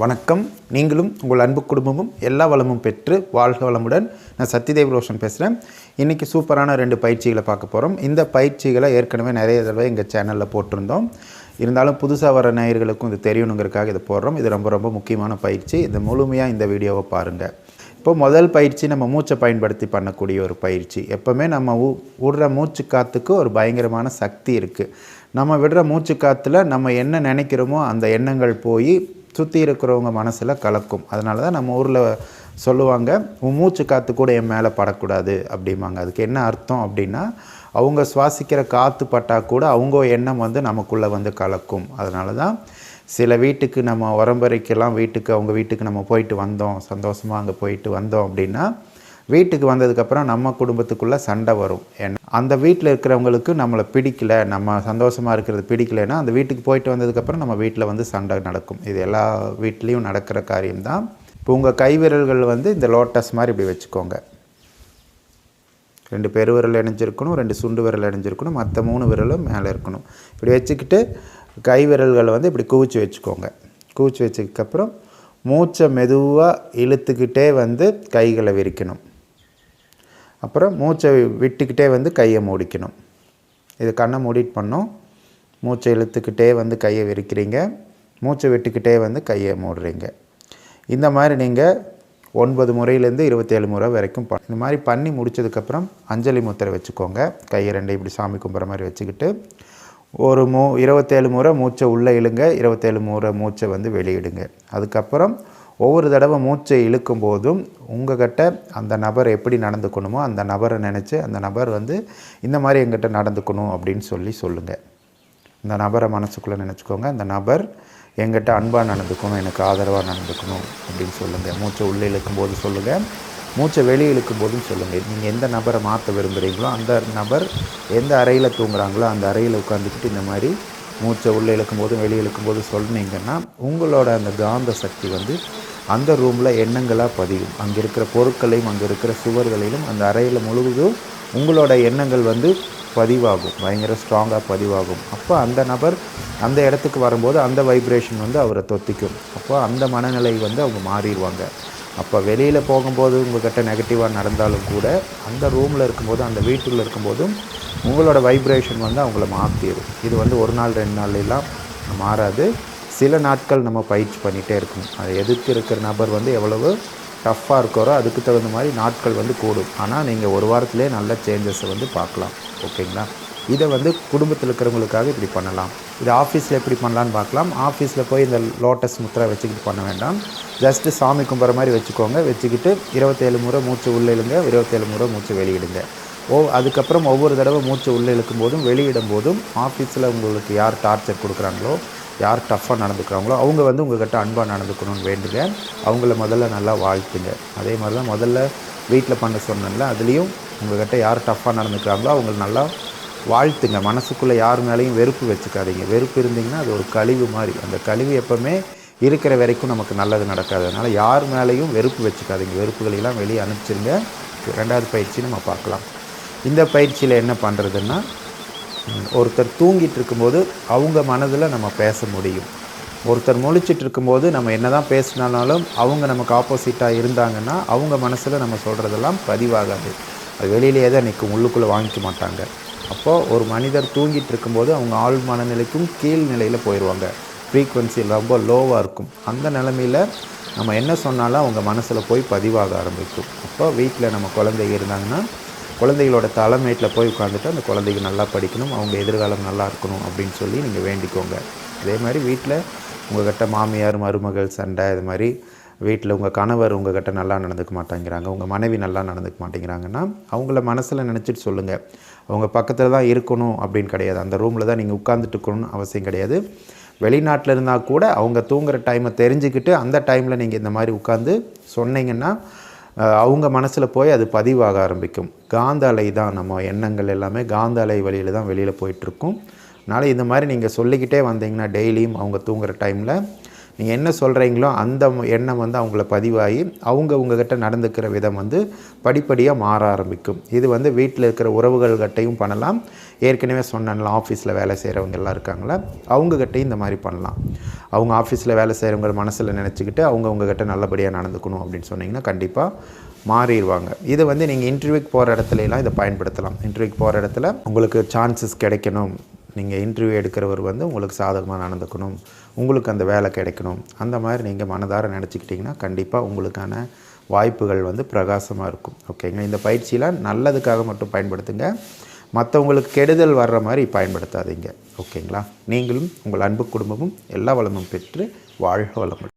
வணக்கம். நீங்களும் உங்கள் அன்பு குடும்பமும் எல்லா வளமும் பெற்று வாழ்க வளமுடன். நான் சத்யதேவ் ரோஷன் பேசுகிறேன் இன்றைக்கி சூப்பரான ரெண்டு பயிற்சிகளை பார்க்க போகிறோம் இந்த பயிற்சிகளை ஏற்கனவே நிறைய தடவை எங்கள் சேனலில் போட்டிருந்தோம். இருந்தாலும் புதுசாக வர நேயர்களுக்கும் இது தெரியணுங்கிறதுக்காக இதை போடுறோம். இது ரொம்ப ரொம்ப முக்கியமான பயிற்சி. இது முழுமையாக இந்த வீடியோவை பாருங்கள் இப்போ முதல் பயிற்சி நம்ம மூச்சை பயன்படுத்தி பண்ணக்கூடிய ஒரு பயிற்சி. எப்போவுமே நம்ம ஊ விடுற மூச்சு காற்றுக்கு ஒரு பயங்கரமான சக்தி இருக்குது நம்ம விடுற மூச்சு காற்றுல நம்ம என்ன நினைக்கிறோமோ அந்த எண்ணங்கள் போய் சுற்றி இருக்கிறவங்க மனசில் கலக்கும். அதனால தான் நம்ம ஊரில் சொல்லுவாங்க உன் மூச்சு காற்று கூட என் மேலே படக்கூடாது அப்படிம்பாங்க. அதுக்கு என்ன அர்த்தம் அப்படின்னா அவங்க சுவாசிக்கிற காற்று பட்டால் கூட அவங்க எண்ணம் வந்து நமக்குள்ளே வந்து கலக்கும். அதனால தான் சில வீட்டுக்கு நம்ம உரம்பரைக்கெல்லாம் வீட்டுக்கு அவங்க வீட்டுக்கு நம்ம போயிட்டு வந்தோம் சந்தோஷமாக அங்கே போயிட்டு வந்தோம் அப்படின்னா வீட்டுக்கு வந்ததுக்கப்புறம் நம்ம குடும்பத்துக்குள்ளே சண்டை வரும். ஏன்னா அந்த வீட்டில் இருக்கிறவங்களுக்கு நம்மளை பிடிக்கல நம்ம சந்தோஷமாக இருக்கிறது பிடிக்கலைன்னா அந்த வீட்டுக்கு போயிட்டு வந்ததுக்கப்புறம் நம்ம வீட்டில் வந்து சண்டை நடக்கும். இது எல்லா வீட்லேயும் நடக்கிற காரியம்தான். இப்போ உங்கள் கைவிரல்கள் வந்து இந்த லோட்டஸ் மாதிரி இப்படி வச்சுக்கோங்க. ரெண்டு பெருவிரல் இணைஞ்சிருக்கணும் ரெண்டு சுண்டு விரல் இணைஞ்சிருக்கணும் மற்ற மூணு விரலும் மேலே இருக்கணும். இப்படி வச்சுக்கிட்டு கை விரல்களை வந்து இப்படி குவிச்சு வச்சுக்கோங்க. குவிச்சு வச்சதுக்கப்புறம் மூச்சை மெதுவாக இழுத்துக்கிட்டே வந்து கைகளை விரிக்கணும். அப்புறம் மூச்சை விட்டுக்கிட்டே வந்து கையை மூடிக்கணும். இது கண்ணை மூடிட்டு பண்ணோம் மூச்சை இழுத்துக்கிட்டே வந்து கையை விரிக்கிறீங்க. மூச்சை விட்டுக்கிட்டே வந்து கையை மூடுறீங்க. இந்த மாதிரி நீங்கள் ஒன்பது முறையிலேருந்து இருபத்தேழு முறை வரைக்கும் பண் இந்த மாதிரி பண்ணி முடிச்சதுக்கப்புறம் அஞ்சலி முத்திரை வச்சுக்கோங்க. கையை ரெண்டு இப்படி சாமி கும்பிட்ற மாதிரி வச்சுக்கிட்டு ஒரு மூ இருபத்தேழு முறை மூச்சை உள்ளே இழுங்க. இருபத்தேழு முறை மூச்சை வந்து வெளியிடுங்க. அதுக்கப்புறம் ஒவ்வொரு தடவை மூச்சை இழுக்கும் போதும் உங்ககிட்ட அந்த நபர் எப்படி நடந்துக்கணுமோ அந்த நபரை நினச்சி அந்த நபர் வந்து இந்த மாதிரி எங்கிட்ட நடந்துக்கணும் அப்படின்னு சொல்லி சொல்லுங்கள் இந்த நபரை மனசுக்குள்ளே நினச்சிக்கோங்க. அந்த நபர் எங்கிட்ட அன்பாக நடந்துக்கணும் எனக்கு ஆதரவாக நடந்துக்கணும் அப்படின்னு சொல்லுங்கள் மூச்சை உள்ளே இழுக்கும் போது சொல்லுங்கள் மூச்சை வெளியே இழுக்கும் போதும் சொல்லுங்கள் நீங்கள் எந்த நபரை மாற்ற விரும்புகிறீங்களோ அந்த நபர் எந்த அறையில் தூங்குறாங்களோ அந்த அறையில் உட்காந்துக்கிட்டு இந்த மாதிரி மூச்சை உள்ளே இழுக்கும் போதும் வெளியே இழுக்கும் போதும் சொன்னீங்கன்னா உங்களோட அந்த காந்த சக்தி வந்து அந்த ரூமில் எண்ணங்களாக பதியும். அங்கே இருக்கிற பொருட்களையும் அங்கே இருக்கிற சுவர்களையும் அந்த அறையில் முழுவதும் உங்களோட எண்ணங்கள் வந்து பதிவாகும். பயங்கர ஸ்ட்ராங்காக பதிவாகும். அப்போ அந்த நபர் அந்த இடத்துக்கு வரும்போது அந்த வைப்ரேஷன் வந்து அவரை தொத்திக்கும். அப்போ அந்த மனநிலை வந்து அவங்க மாறிடுவாங்க. அப்போ வெளியில் போகும்போது உங்கள்கிட்ட நெகட்டிவாக நடந்தாலும் கூட அந்த ரூமில் இருக்கும்போது அந்த வீட்டில் இருக்கும்போதும் உங்களோட வைப்ரேஷன் வந்து அவங்கள மாற்றிடும் இது வந்து ஒரு நாள் ரெண்டு நாள்லாம் மாறாது. சில நாட்கள் நம்ம பயிற்சி பண்ணிகிட்டே இருக்கணும். அது எதிர்த்து இருக்கிற நபர் வந்து எவ்வளவு டஃப்பாக இருக்காரோ அதுக்கு தகுந்த மாதிரி நாட்கள் வந்து கூடும். ஆனால் நீங்கள் ஒரு வாரத்திலே நல்ல சேஞ்சஸை வந்து பார்க்கலாம். ஓகேங்களா? இதை வந்து குடும்பத்தில் இருக்கிறவங்களுக்காக இப்படி பண்ணலாம். இது ஆஃபீஸில் எப்படி பண்ணலான்னு பார்க்கலாம். ஆஃபீஸில் போய் இந்த லோட்டஸ் முத்திரை வச்சுக்கிட்டு பண்ண வேண்டாம். ஜஸ்ட்டு சாமி கும்பிட்ற மாதிரி வச்சுக்கோங்க. வச்சுக்கிட்டு இருபத்தேழு முறை மூச்சு உள்ளே இழுங்க. இருபத்தேழு முறை மூச்சு வெளியிடுங்க. ஓ அதுக்கப்புறம் ஒவ்வொரு தடவை மூச்சு உள்ளே இழுக்கும் போதும் வெளியிடும் போதும் ஆஃபீஸில் உங்களுக்கு யார் டார்ச்சர் கொடுக்குறாங்களோ யார் டஃப்பாக நடந்துக்கிறாங்களோ அவங்க வந்து உங்கள்கிட்ட அன்பாக நடந்துக்கணும்னு வேண்டுங்க. அவங்கள முதல்ல நல்லா வாழ்த்துங்க. அதே மாதிரி தான் முதல்ல வீட்டில் பண்ண சொன்னேன்ல அதுலேயும் உங்கள்கிட்ட யார் டஃப்பாக நடந்துக்கிறாங்களோ அவங்கள நல்லா வாழ்த்துங்க. மனசுக்குள்ளே யார் மேலேயும் வெறுப்பு வச்சுக்காதீங்க. வெறுப்பு இருந்தீங்கன்னா அது ஒரு கழிவு மாதிரி. அந்த கழிவு எப்போவுமே இருக்கிற வரைக்கும் நமக்கு நல்லது நடக்காது. அதனால் யார் மேலேயும் வெறுப்பு வச்சுக்காதீங்க. வெறுப்புகளெல்லாம் வெளியே அனுப்பிச்சிருங்க. ரெண்டாவது பயிற்சி நம்ம பார்க்கலாம். இந்த பயிற்சியில் என்ன பண்ணுறதுன்னா ஒருத்தர் தூங்கிட்டு இருக்கும்போது அவங்க மனதில் நம்ம பேச முடியும். ஒருத்தர் முழிச்சிட்டு இருக்கும்போது நம்ம என்ன தான் பேசினாலும் அவங்க நமக்கு ஆப்போசிட்டாக இருந்தாங்கன்னா அவங்க மனசில் நம்ம சொல்கிறதெல்லாம் பதிவாகாது. அது வெளியிலேயே தான் நிற்கும் உள்ளுக்குள்ளே வாங்கிக்க மாட்டாங்க. அப்போது ஒரு மனிதர் தூங்கிட்டு இருக்கும்போது அவங்க ஆள் மனநிலைக்கும் கீழ் நிலையில் போயிடுவாங்க ஃப்ரீக்குவென்சி ரொம்ப லோவாக இருக்கும். அந்த நிலமையில் நம்ம என்ன சொன்னாலும் அவங்க மனசில் போய் பதிவாக ஆரம்பிக்கும். அப்போ வீட்டில் நம்ம குழந்தைங்க இருந்தாங்கன்னா குழந்தைகளோட தலைமையில் போய் உட்காந்துட்டு அந்த குழந்தைங்க நல்லா படிக்கணும் அவங்க எதிர்காலம் நல்லா இருக்கணும் அப்படின்னு சொல்லி நீங்கள் வேண்டிக்கோங்க. அதே மாதிரி வீட்டில் உங்கள்கிட்ட மாமியார் மருமகள் சண்டை இது மாதிரி வீட்டில் உங்கள் கணவர் உங்கள்கிட்ட நல்லா நடந்துக்க மாட்டேங்கிறாங்க உங்கள் மனைவி நல்லா நடந்துக்க மாட்டேங்கிறாங்கன்னா அவங்கள மனசில் நினச்சிட்டு சொல்லுங்கள் அவங்க பக்கத்தில் தான் இருக்கணும் அப்படின்னு கிடையாது. அந்த ரூமில் தான் நீங்கள் உட்காந்துட்டு இருக்கணும்னு அவசியம் கிடையாது. வெளிநாட்டில் இருந்தால் கூட அவங்க தூங்குகிற டைமை தெரிஞ்சுக்கிட்டு அந்த டைமில் நீங்கள் இந்த மாதிரி உட்காந்து சொன்னீங்கன்னா அவங்க மனசில் போய் அது பதிவாக ஆரம்பிக்கும். காந்த அலை தான் நம்ம எண்ணங்கள் எல்லாமே காந்த அலை வழியில் தான் வெளியில் போயிட்டுருக்கும். அதனால் இந்த மாதிரி நீங்கள் சொல்லிக்கிட்டே வந்தீங்கன்னா டெய்லியும் அவங்க தூங்குகிற டைமில் நீங்கள் என்ன சொல்கிறீங்களோ அந்த எண்ணம் வந்து அவங்கள பதிவாகி அவங்க உங்ககிட்ட நடந்துக்கிற விதம் வந்து படிப்படியாக மாற ஆரம்பிக்கும். இது வந்து வீட்டில் இருக்கிற உறவுகள்கிட்டையும் பண்ணலாம். ஏற்கனவே சொன்னேன்ல ஆஃபீஸில் வேலை செய்கிறவங்க எல்லாம் இருக்காங்களா அவங்கக்கிட்டையும் இந்த மாதிரி பண்ணலாம். அவங்க ஆஃபீஸில் வேலை செய்கிறவங்க மனசில் நினச்சிக்கிட்டு அவங்க உங்ககிட்ட நல்லபடியாக நடந்துக்கணும் அப்படின்னு சொன்னீங்கன்னா கண்டிப்பாக மாறிடுவாங்க. இதை வந்து நீங்கள் இன்டர்வியூக்கு போகிற இடத்துலலாம் இதை பயன்படுத்தலாம். இன்டர்வியூக்கு போகிற இடத்துல உங்களுக்கு சான்சஸ் கிடைக்கணும். நீங்கள் இன்டர்வியூ எடுக்கிறவர் வந்து உங்களுக்கு சாதகமாக நடந்துக்கணும். உங்களுக்கு அந்த வேலை கிடைக்கணும். அந்த மாதிரி நீங்கள் மனதார நினச்சிக்கிட்டிங்கன்னா கண்டிப்பாக உங்களுக்கான வாய்ப்புகள் வந்து பிரகாசமாக இருக்கும். ஓகேங்களா? இந்த பயிற்சியெலாம் நல்லதுக்காக மட்டும் பயன்படுத்துங்க. மற்றவங்களுக்கு கெடுதல் வர்ற மாதிரி பயன்படுத்தாதீங்க. ஓகேங்களா? நீங்களும் உங்கள் அன்பு குடும்பமும் எல்லா வளமும் பெற்று வாழ்க வளமுடன்.